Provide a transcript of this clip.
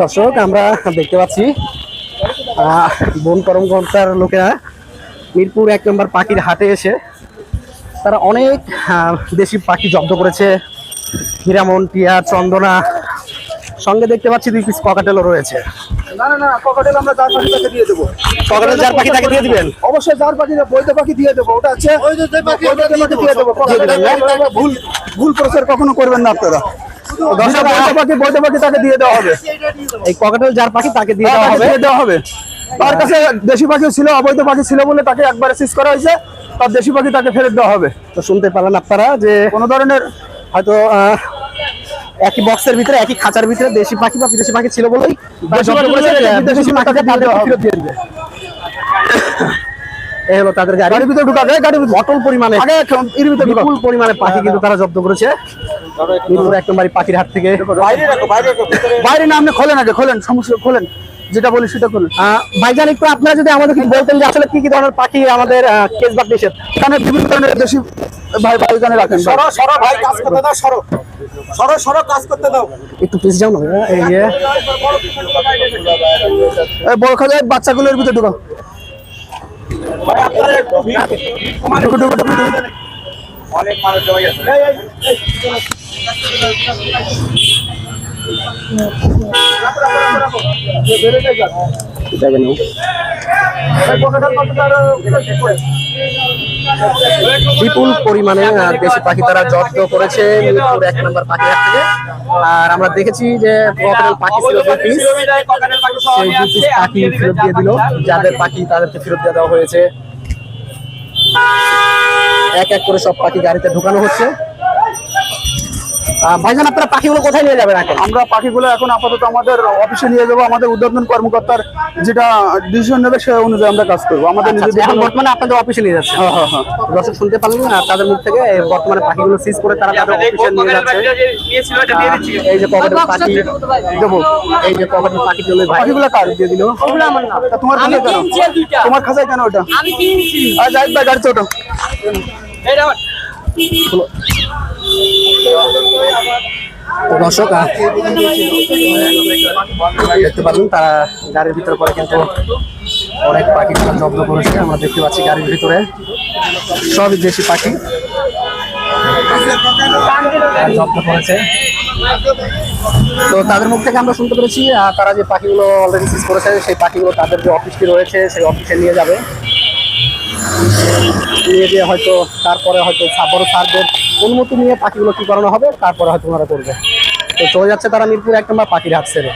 দর্শক আমরা দেখতে পাচ্ছি আহ, বন করমকর্তার লোকেরা মিরপুর এক নম্বর পাখির হাটে এসে তারা অনেক আহ, দেশি পাখি জব্দ করেছে। হিরামন টিয়া চন্দনা সঙ্গে দেখতে পাচ্ছি দুই পিস ককাটেলও রয়েছে। না না না ককাটেল আমরা যার পাখি তাকে দিয়ে দেবো। ককাটেল যার পাখি তাকে দিয়ে দিবেন? অবশ্যই যার পাখি বৈধ পাখি দিয়ে দেবো। ওটা আছে বৈধ পাখি দিয়ে দেবো। ভুল ভুল প্রচার কখনো করবেন না আপনারা। পাখি পাখি তাকে দিয়ে দেওয়া হবে। এই ককাটেল যার পাখি তাকে দিয়ে দেওয়া হবে। দিয়ে দেওয়া হবে। তার কাছে দেশি পাখি ছিল অবৈধ পাখি ছিল বলে তাকে একবারে সিজ করা হয়েছে। তার দেশি পাখি তাকে ফেরত দেওয়া হবে। তো শুনতে পারলেন আপনারা যে কোনো ধরনের হয়তো আহ, একই বক্সের ভিতরে একই খাঁচার ভিতরে দেশি পাখি বা বিদেশি পাখি ছিল বলেই দেশি পাখি। ফেরত দিয়ে দিবে। এই হলো তাদের গাড়ি। গাড়ির ভিতরে ঢুকা যায় গাড়ির ভিতরে। অটল পরিমাণে আগে এর ভিতরে বিপুল পরিমাণে পাখি কিন্তু তারা জব্দ করেছে। মিরপুর এক নম্বরই পাখির হাট থেকে। বাইরে না আপনি খোলেন আগে খোলেন সমস্যা খোলেন। যেটা বলি সেটা আহ, ভাইজান একটু আপনারা যদি আমাদের কিছু বলতেন যে আসলে কি কি ধরনের পাখি আমাদের কেস বাদ নিষেধ এখানে বিভিন্ন ধরনের দেশি ভাই ভাই এখানে রাখেন। সরো সরো ভাই কাজ করতে দাও সরো। সরো সরো কাজ করতে দাও। একটু প্লিজ যাও না ভাইয়া, এই যে। এই বড় খাজায় বাচ্চাগুলোর ভিতরে ঢুকা অনেক মানুষ জমে গেছে। জায়গা নেই বিপুল পরিমাণে দেশি পাখি তারা জব্দ করেছে এক নম্বর পাখি হাট থেকে। আর আমরা দেখেছি যে পাখি ছিল পাখি ফেরত দিয়ে দিল। যাদের পাখি তাদেরকে ফেরত দিয়ে দেওয়া হয়েছে। এক এক করে সব পাখি গাড়িতে ঢুকানো হচ্ছে। ভাইজান আপনারা পাখিগুলো কোথায় নিয়ে যাবেন এখন? আমরা পাখিগুলো এখন আপাতত আমাদের অফিসে নিয়ে যাব। আমাদের উদ্বোধন কর্মকর্তার যেটা ডিসিশন নেবে সে অনুযায়ী আমরা কাজ করব। আমাদের আচ্ছা, নিজেদের এখন বর্তমানে আপনাদের অফিসে নিয়ে যাচ্ছে। হ্যাঁ হ্যাঁ হ্যাঁ। দর্শক শুনতে পারলেন না তাদের মুখ থেকে বর্তমানে পাখিগুলো সিজ করে তারা তাদের অফিসে নিয়ে যাচ্ছে। এই যে পকেটের পাখি দেবো। এই যে পকেটের পাখি চলে পাখিগুলো কার দিয়ে দিল? তোমার খাঁচায় কেন? তোমার খাঁচায় কেন ওটা? আমি কিনছি। আর যাই ভাই গাড়িতে ওটা দর্শক দেখতে পাচ্ছেন তারা গাড়ির ভিতরে পরে কিন্তু অনেক পাখি তারা জব্দ করেছে। আমরা দেখতে পাচ্ছি গাড়ির ভিতরে সবই দেশি পাখি জব্দ করেছে। তো তাদের মুখ থেকে আমরা শুনতে পেরেছি তারা যে পাখিগুলো অলরেডি সিজ করেছে, সেই পাখিগুলো তাদের যে অফিসটি রয়েছে, সেই অফিসে নিয়ে যাবে। নিয়ে গিয়ে হয়তো তারপরে হয়তো বড় সারদের অনুমতি নিয়ে পাখিগুলো কী করানো হবে, তারপরে হয়তো ওনারা করবে। তো চলে যাচ্ছে তারা মিরপুর এক নম্বর পাখির হাট ছেড়ে।